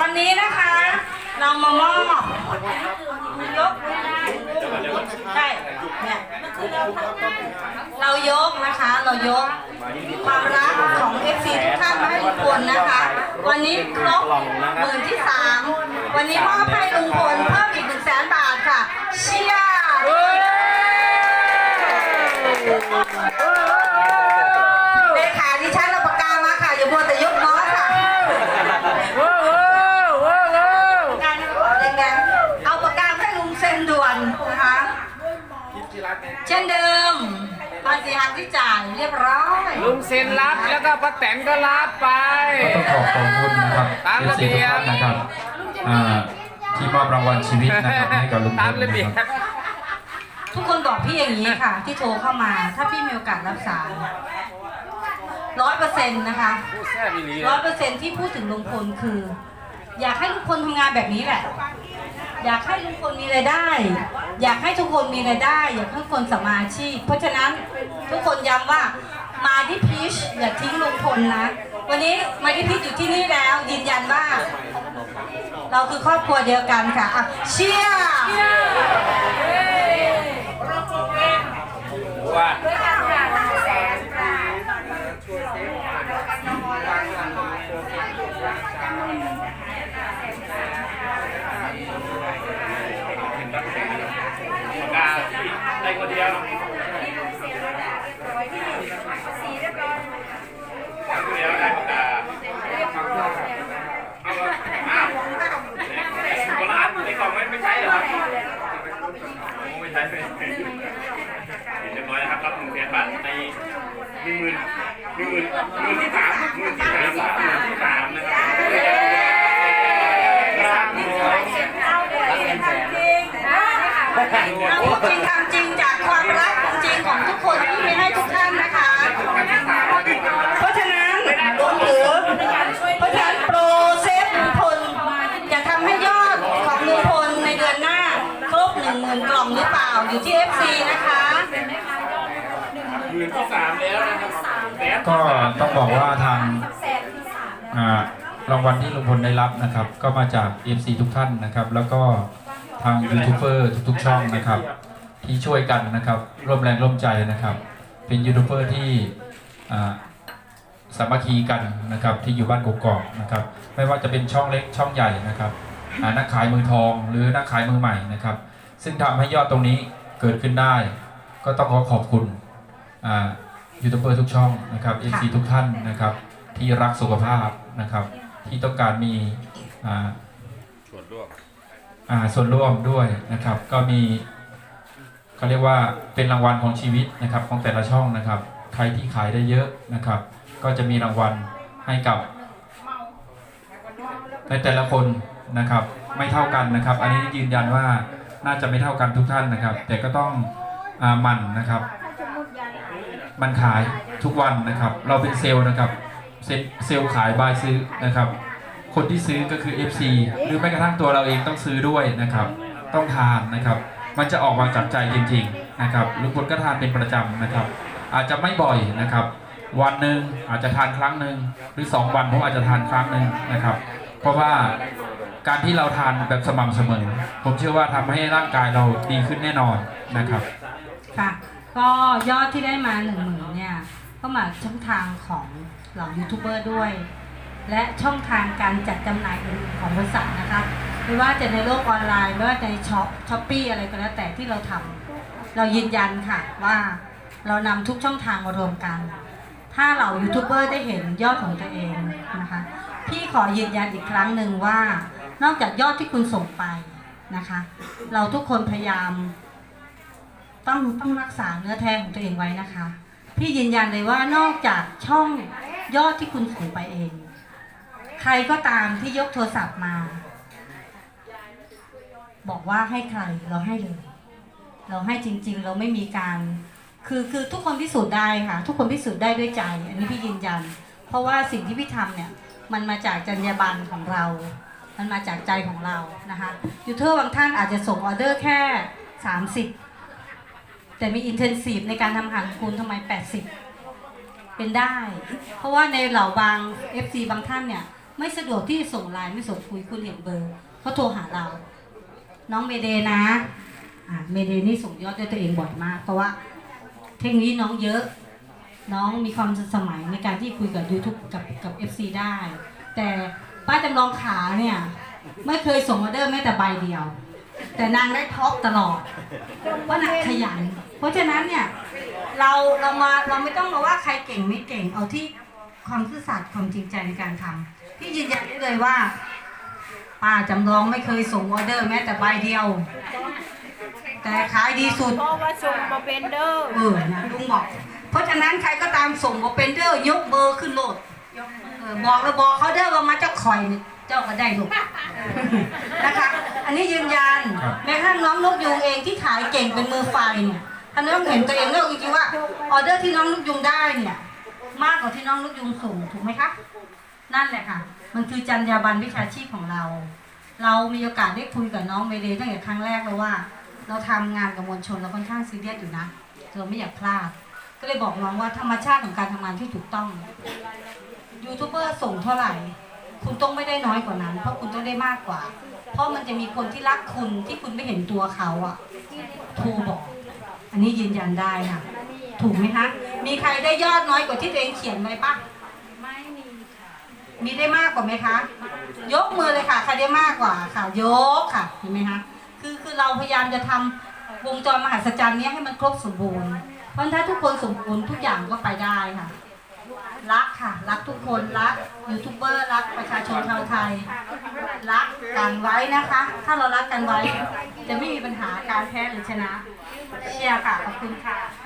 วันนี้นะคะ เรามามอบยกได้เนี่ยเรายกนะคะเรายกความรักของ FC ทุกท่านมาให้ทุกคนนะคะ วันนี้ครบหมื่นที่สามวันนี้มอบให้ลุงพลเพิ่มอีกหนึ่งแสนบาทค่ะเชียร์เลขาดิฉันเราปากกามาค่ะอย่ามัวแต่ยกน้องค่ะ การแดงๆเอาปากกาให้ลุงเซ็นด่วนนะคะ เช่นเดิมภาษีหักที่จ่ายเรียบร้อยลุงเซ็นรับแล้วก็ป้าแตนก็รับไป ก็ต้องขอขอบคุณนะครับตามเอระซีเบีทุกยบ ท่านนะครับอ่าที่มอบรางวัลชีวิตนะครับให้กับลุงพตามลระเบียนะบครับทุกคนบอกพี่อย่างนี้ค่ะ ที่โทรเข้ามา ถ้าพี่มีโอกาสรับสายร้อยเปอร์เซ็นต์นะคะ ผู้แซ่บอีหลีร้อยเปอร์เซ็นต์ที่พูดถึงลุงพลคือ อยากให้ลุงพลทำงานแบบนี้แหละ อยากให้ลุงพลมีรายได้ อยากให้ทุกคนมีรายได้ อยากให้ทุกคนสมมาอาชีพ เพราะฉะนั้นทุกคนย้ำว่ามาที่พีชอย่าทิ้งลุงพลนะ วันนี้มาที่พีชอยู่ที่นี่แล้วยืนยันว่า เราคือครอบครัวเดียวกันค่ะอะเชียร์ ว่า ได้คนเดียวคนเดียวได้ปากกาเอาอ้าวโบราณในกล่องไม่ไม่ใช่เหรอครับไม่ใช่ไม่ใช่เรียบร้อยนะครับรับหนึ่งแสนบาทในหนึ่งหมื่นหนึ่งหมื่นหมื่นที่สามหมื่นที่สามหมื่นที่สามนะครับครับ เอาพูดจริงทำจริงจากความรักจริงของทุกคนที่มีให้ทุกท่านนะคะ เพราะฉะนั้นรวมถึงเพราะฉะนั้นโปรเซฟลุงพลจะทำให้ยอดของลุงพลในเดือนหน้า ครบหนึ่งหมื่นกล่องหรือเปล่าอยู่ที่ FC นะคะ ที่สามแล้วนะครับก็ต้องบอกว่าทางอ่ารางวัลที่ลุงพลได้รับนะครับ ก็มาจาก FC ทุกท่านนะครับ แล้วก็ทางยูทูบเบอร์ทุกๆช่องนะครับ ที่ช่วยกันนะครับ ร่วมแรงร่วมใจนะครับ เป็นยูทูบเบอร์ที่อ่าสามัคคีกันนะครับที่อยู่บ้านกกอกนะครับ ไม่ว่าจะเป็นช่องเล็กช่องใหญ่นะครับอ่านักขายมือทองหรือนักขายมือใหม่นะครับ ซึ่งทำให้ยอดตรงนี้เกิดขึ้นได้ ก็ต้องขอขอบคุณ ยูทูบเบอร์ทุกช่องนะครับ FC ทุกท่านนะครับ ที่รักสุขภาพนะครับ ที่ต้องการมีอ่าส่วนร่วมอ่าส่วนร่วมด้วยนะครับ ก็มีเขาเรียกว่าเป็นรางวัลของชีวิตนะครับของแต่ละช่องนะครับ ใครที่ขายได้เยอะนะครับ ก็จะมีรางวัลให้กับในแต่ละคนนะครับ ไม่เท่ากันนะครับ อันนี้ยืนยันว่าน่าจะไม่เท่ากันทุกท่านนะครับ แต่ก็ต้องอ่าหมันนะครับ มันขายทุกวันนะครับ เราเป็นเซลล์นะครับเซลเซลล์ขายบายซื้อนะครับ คนที่ซื้อก็คือ FC หรือแม้กระทั่งตัวเราเองต้องซื้อด้วยนะครับ ต้องทานนะครับ มันจะออกมาจากใจจริงๆนะครับลุงพลก็ทานเป็นประจำนะครับ อาจจะไม่บ่อยนะครับ วันหนึ่งอาจจะทานครั้งหนึ่งหรือ 2 วันผมอาจจะทานครั้งหนึ่งนะครับ เพราะว่าการที่เราทานแบบสม่ำเสมอ ผมเชื่อว่าทำให้ร่างกายเราดีขึ้นแน่นอนนะครับค่ะ ก็ยอดที่ได้มาหนึ่งหมื่นเนี่ย ก็มาช่องทางของเหล่ายูทูบเบอร์ด้วย และช่องทางการจัดจำหน่ายอื่นของบริษัทนะคะ ไม่ว่าจะในโลกออนไลน์ ไม่ว่าในช็อปช้อปปี้อะไรก็แล้วแต่ที่เราทำเรายืนยันค่ะว่าเรานำทุกช่องทางมารวมกัน ถ้าเหล่ายูทูบเบอร์ได้เห็นยอดของตัวเองนะคะ พี่ขอยืนยันอีกครั้งหนึ่งว่า นอกจากยอดที่คุณส่งไปนะคะ เราทุกคนพยายาม ต้องต้องรักษาเนื้อแท้ของตัวเองไว้นะคะ พี่ยืนยันเลยว่านอกจากช่องยอดที่คุณส่งไปเอง ใครก็ตามที่ยกโทรศัพท์มา บอกว่าให้ใครเราให้เลย เราให้จริง ๆ เราไม่มีการ คือคือทุกคนพิสูจน์ได้ค่ะ ทุกคนพิสูจน์ได้ด้วยใจอันนี้พี่ยืนยัน เพราะว่าสิ่งที่พี่ทำเนี่ย มันมาจากจรรยาบรรณของเรา มันมาจากใจของเรานะคะยูทูบบางท่านอาจจะส่งออเดอร์แค่ 30 แต่มีอินเทนซีฟในการทำอาหารของคุณทำไม 80 เป็นได้ เพราะว่าในเหล่าบาง FC บางท่านเนี่ย ไม่สะดวกที่ส่งไลน์ไม่ส่งคุยคุณเห็นเบอร์เขาโทรหาเรา น้องเมเดย์นะอ่าเมเดย์นี่ส่งยอดด้วยตัวเองบ่อยมาก เพราะว่าเทคโนโลยีน้องเยอะ น้องมีความสมัยในการที่คุยกับ YouTube กับกับ FC ได้ แต่ป้าจำลองขาเนี่ย ไม่เคยส่งออเดอร์แม้แต่ใบเดียว แต่นางได้ท็อปตลอดว่านางขยัน เพราะฉะนั้นเนี่ยเราเรามาเราไม่ต้องมาว่าใครเก่งไม่เก่งเอาที่ความซื่อสัตย์ความจริงใจในการทำพี่ยืนยันได้เลยว่าป้าจำลองไม่เคยส่งออเดอร์แม้แต่ใบเดียว แต่ขายดีสุดเพราะว่าส่งมาเป็นเด้อเออนะลุงบอก เพราะฉะนั้นใครก็ตามส่งมาเป็นเด้อยกเบอร์ขึ้นโหลดเออบอกแล้วบอกเขาเด้อว่ามาเจ้าคอยนี่เจ้าก็ได้ลูกนะคะ อันนี้ยืนยันครับแม้กระทั่งน้องนกยูงเองที่ขายเก่งเป็นมือไฟเนี่ย ท่าน้องเห็นตัวเองแล้วจริงๆว่าออเดอร์ที่น้องนกยูงได้เนี่ย มากกว่าที่น้องนกยูงส่งถูกไหมคะนั่นแหละค่ะ มันคือจรรยาบรรณวิชาชีพของเรา เรามีโอกาสได้คุยกับน้องเมเดย์ตั้งแต่ครั้งแรกแล้วว่า เราทำงานกับมวลชนเราค่อนข้างซีเรียสอยู่นะเราไม่อยากพลาด ก็เลยบอกน้องว่าธรรมชาติของการทำงานที่ถูกต้องยูทูบเบอร์ส่งเท่าไหร่ คุณต้องไม่ได้น้อยกว่านั้น เพราะคุณต้องได้มากกว่า เพราะมันจะมีคนที่รักคุณที่คุณไม่เห็นตัวเขาอะโทรบอก อันนี้ยืนยันได้ค่ะ ถูกไหมคะ มีใครได้ยอดน้อยกว่าที่ตัวเองเขียนไว้ปะไม่มีค่ะ มีได้มากกว่าไหมคะ ยกมือเลยค่ะ ใครได้มากกว่าค่ะ ยกค่ะ เห็นไหมคะ คือคือเราพยายามจะทำวงจรมหัศจรรย์เนี้ยให้มันครบสมบูรณ์ เพราะฉะนั้นถ้าทุกคนสมบูรณ์ทุกอย่างก็ไปได้ค่ะ รักค่ะ รักทุกคน รักยูทูบเบอร์รักประชาชนชาวไทย รักกันไว้นะคะ ถ้าเรารักกันไว้จะไม่มีปัญหาการแพ้หรือชนะ เชียค่ะขอบคุณค่ะ